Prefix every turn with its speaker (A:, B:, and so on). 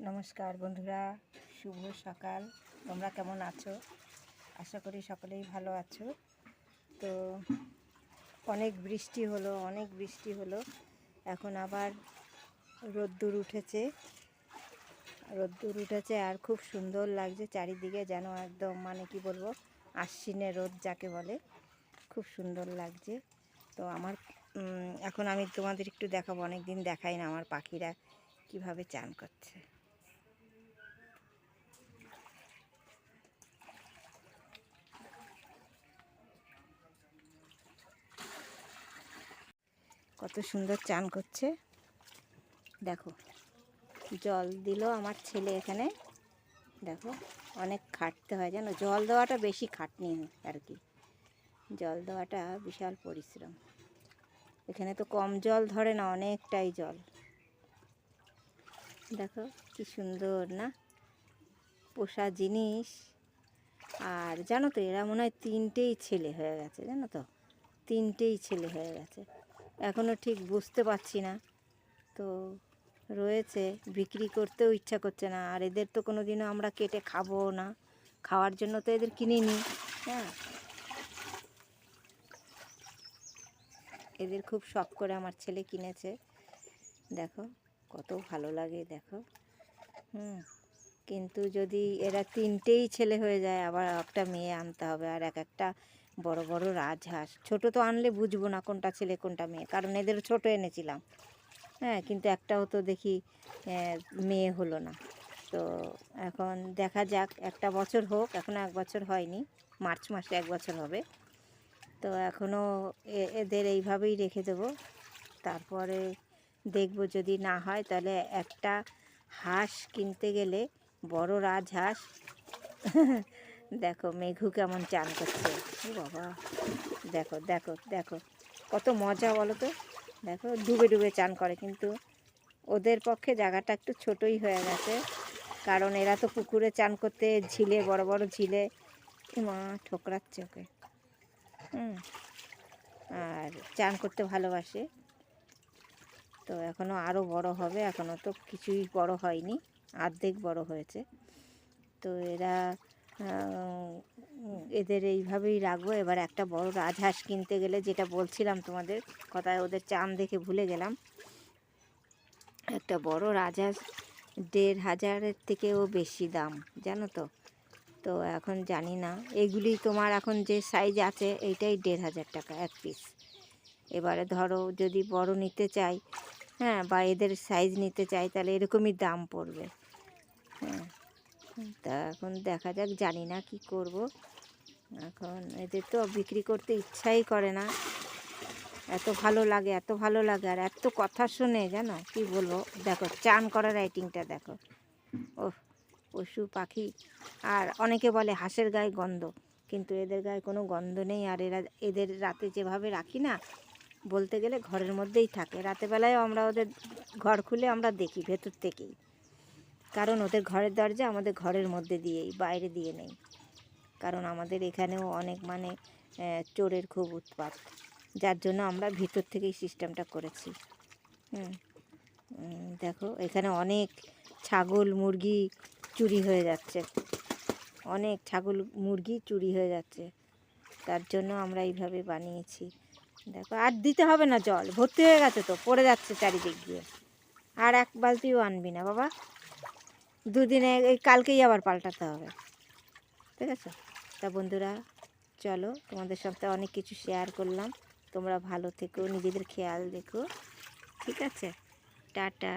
A: নমস্কার বন্ধুরা, শুভ সকাল। তোমরা কেমন আছো? আশা করি সকলেই ভালো আছো। তো অনেক বৃষ্টি হলো, অনেক বৃষ্টি হলো। এখন আবার রোদ্দুর উঠেছে। রোদ্দুর উঠেছে আর খুব সুন্দর লাগছে চারিদিকে যেন একদম মানে কি বলব আশ্বিনে রোদ যাকে বলে, খুব সুন্দর লাগছে। তো আমার এখন আমি তোমাদের একটু দেখাবো অনেক দিন দেখাই না আমার পাখিরা কীভাবে চান করছে। কত সুন্দর চান করছে। দেখো, জল দিল আমার ছেলে এখানে। দেখো, অনেক খাটতে হয়, জানো? জল দেওয়াটা বেশি খাটনি আর কি। জল দেওয়াটা বিশাল পরিশ্রম। এখানে তো কম জল ধরে না, অনেকটাই জল। দেখো, কি সুন্দর, না? পোষা জিনিস। আর জানো তো, এরা মনে হয় তিনটেই ছেলে হয়ে গেছে, জানো তো? তিনটেই ছেলে হয়ে গেছে। এখনও ঠিক বুঝতে পারছি না। তো রয়েছে, বিক্রি করতেও ইচ্ছা করছে না। আর এদের তো কোনো দিনও আমরা কেটে খাব না। খাওয়ার জন্য তো এদের কিনে কিনিনি। হ্যাঁ। এদের খুব শখ করে আমার ছেলে কিনেছে। দেখো, কত ভালো লাগে, দেখো। হুম। কিন্তু যদি এরা তিনটেই ছেলে হয়ে যায়, আবার একটা মেয়ে আনতে হবে আর এক একটা বড় বড় রাজহাঁস। ছোট তো আনলে বুঝব না কোনটা ছেলে, কোনটা মেয়ে, কারণ এদের ছোট এনেছিলাম। হ্যাঁ কিন্তু একটাও তো দেখি মেয়ে হলো না। তো এখন দেখা যাক, একটা বছর হোক এখনও এক বছর হয়নি, মার্চ মাসে এক বছর হবে। তো এখনও এদের এইভাবেই রেখে দেবো। তারপরে দেখব যদি না হয়, তাহলে একটা হাঁস কিনতে গেলে বড় রাজহাঁস। দেখো মেঘু কেমন চান করছে। বাবা। দেখো দেখো দেখো। কত মজা বলো তো। দেখো, ডুবে ডুবে চান করে কিন্তু ওদের পক্ষে জায়গাটা একটু ছোটই হয়ে গেছে। কারণ এরা তো পুকুরে চান করতে ঝিলে, বড় বড় ঝিলে মা ঠোকরাচ্ছে ওকে। হুম। আর চান করতে ভালোবাসে। তো এখনও আরও বড় হবে এখনও তো কিছুই বড় হয়নি। অর্ধেক বড় হয়েছে। তো এরা এদের এইভাবেই রাখব। এবার একটা বড় রাজহাঁস কিনতে গেলে যেটা বলছিলাম তোমাদের কথায়, ওদের চাম দেখে ভুলে গেলাম। একটা বড় রাজহাঁস দেড় হাজারের থেকেও বেশি দাম, জানো তো? তো এখন জানি না। এগুলি তোমার এখন যে সাইজ আছে, এইটাই দেড় হাজার টাকা এক পিস এবারে ধরো যদি বড় নিতে চাই হ্যাঁ বা এদের সাইজ নিতে চাই, তাহলে এরকমই দাম পড়বে। হ্যাঁ তা এখন দেখা যাক, জানি না কি করব। এখন এদের তো বিক্রি করতে ইচ্ছাই করে না। এত ভালো লাগে, এত ভালো লাগে, আর এত কথা শুনে, জানো কি বলব? দেখো, চান করার রাইটিংটা দেখো। ও পশু, পাখি, আর অনেকে বলে হাঁসের গায়ে গন্ধ, কিন্তু এদের গায়ে কোনো গন্ধ নেই, আর এরা, এদের রাতে যেভাবে রাখি না বলতে গেলে ঘরের মধ্যেই থাকে। রাতেবেলায় আমরা ওদের ঘর খুলে আমরা দেখি, ভেতর থেকেই। কারণ ওদের ঘরের দরজা আমাদের ঘরের মধ্যে দিয়েই, বাইরে দিয়ে নেই। কারণ আমাদের এখানেও অনেক মানে চোরের খুব উৎপাত। যার জন্য আমরা ভিতর থেকেই সিস্টেমটা করেছি। হুম। দেখো, এখানে অনেক ছাগল, মুরগি চুরি হয়ে যাচ্ছে। অনেক ছাগল, মুরগি চুরি হয়ে যাচ্ছে। তার জন্য আমরা এইভাবে বানিয়েছি। দেখো, আর দিতে হবে না জল, ভর্তি হয়ে গেছে তো, পড়ে যাচ্ছে চারিদিক দিয়ে। আর এক বালতিও আনবি না, বাবা। দুদিনে, এই কালকেই আবার পাল্টাতে হবে। ঠিক আছে? তা বন্ধুরা, চলো, তোমাদের সাথে অনেক কিছু শেয়ার করলাম। তোমরা ভালো থেকো, নিজেদের খেয়াল দেখো ঠিক আছে? টাটা।